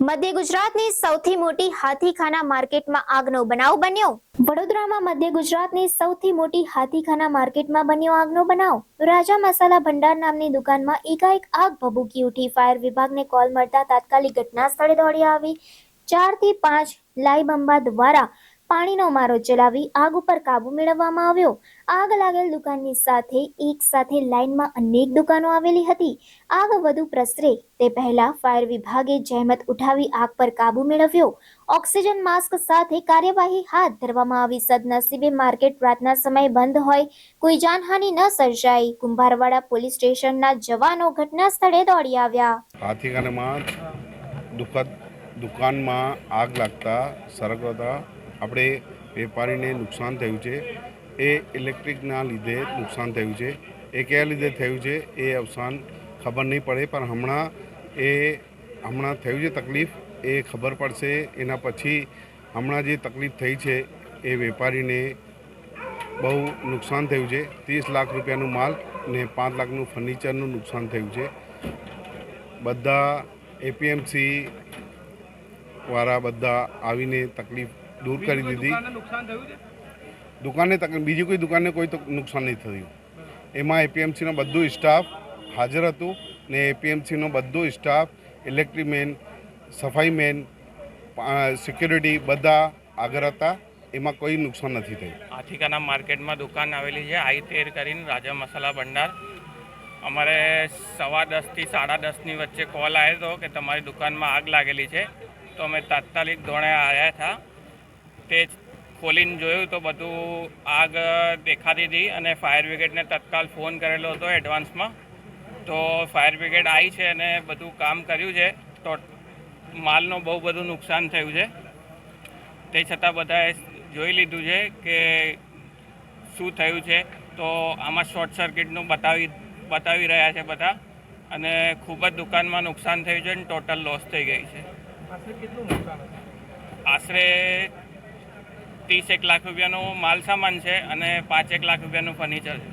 મધ્ય ગુજરાતની સૌથી મોટી હાથીખાના માર્કેટમાં આગનો બનાવ બન્યો. વડોદરામાં મધ્ય ગુજરાતની સૌથી મોટી હાથીખાના માર્કેટમાં બન્યો આગનો બનાવ. રાજા મસાલા ભંડાર નામની દુકાનમાં એકાએક આગ ભભૂકી ઉઠી ફાયર વિભાગને કોલ મળતા તાત્કાલિક ઘટના સ્થળે દોડી આવી. ચારથી પાંચ લાઈબંબા દ્વારા પાણીનો મારો ચલાવી આગ ઉપર કાબુ મેળવવામાં આવ્યો. આગ લાગેલ દુકાનની સાથે એક સાથે લાઇનમાં અનેક દુકાનો આવેલી હતી. આગ વધુ પ્રસરે તે પહેલા ફાયર વિભાગે જહેમત ઉઠાવી આગ પર કાબુ મેળવ્યો. ઓક્સિજન માસ્ક સાથે કાર્યવાહી હાથ ધરવામાં આવી. સદનસીબે માર્કેટ રાતના સમયે બંધ હોય, કોઈ જાનહાનિ ન સર્જાઈ કુંભારવાડા પોલીસ સ્ટેશનના જવાનો ઘટના સ્થળે દોડી આવ્યા. દુકાનમાં આગ લાગતા સળગતા આપણે વેપારીને નુકસાન થયું છે, એ ઇલેક્ટ્રિકના લીધે નુકસાન થયું છે, એ કયા લીધે થયું છે, એ અવસાન ખબર નહીં પડે, પણ હમણાં એ, હમણાં થયું છે તકલીફ, એ ખબર પડશે. એના પછી હમણાં જે તકલીફ થઈ છે, એ વેપારીને બહુ નુકસાન થયું છે. ત્રીસ લાખ રૂપિયાનું માલ ને પાંચ લાખનું ફર્નિચરનું નુકસાન થયું છે. બધા એપીએમસી વાળા બધા આવીને તકલીફ દૂર કરી દીધી. દુકાને બીજી કોઈ દુકાનને કોઈ તો નુકસાન નહીં થયું. એમાં એપીએમસીનો બધું સ્ટાફ હાજર હતું ને એપીએમસીનો બધો સ્ટાફ ઇલેક્ટ્રિક મેન સફાઈ મેન સિક્યુરિટી બધા આગળ હતા. એમાં કોઈ નુકસાન નથી થયું. આથિકાના માર્કેટમાં દુકાન આવેલી છે આઈ તેર કરીને રાજા મસાલા ભંડાર. અમારે સવા દસથી સાડા દસની વચ્ચે કોલ આવ્યો હતો કે તમારી દુકાનમાં આગ લાગેલી છે. તો અમે તાત્કાલિક ધોરણે આવ્યા હતા. તે ખોલીને જોયું તો બધું આગ દેખાતી હતી અને ફાયર બ્રિગેડને તત્કાલ ફોન કરેલો હતો એડવાન્સમાં તો ફાયર બ્રિગેડ આવી છે અને બધું કામ કર્યું છે. તો માલનું બહુ બધું નુકસાન થયું છે. તે છતાં બધાએ જોઈ લીધું છે કે શું થયું છે. તો આમાં શોર્ટ સર્કિટનું બતાવી બતાવી રહ્યા છે બધા. અને ખૂબ જ દુકાનમાં નુકસાન થયું છે અને ટોટલ લોસ થઈ ગઈ છે. આશરે ત્રીસ એક લાખ રૂપિયાનો માલ સામાન છે અને પાંચેક લાખ રૂપિયાનું ફર્નિચર છે.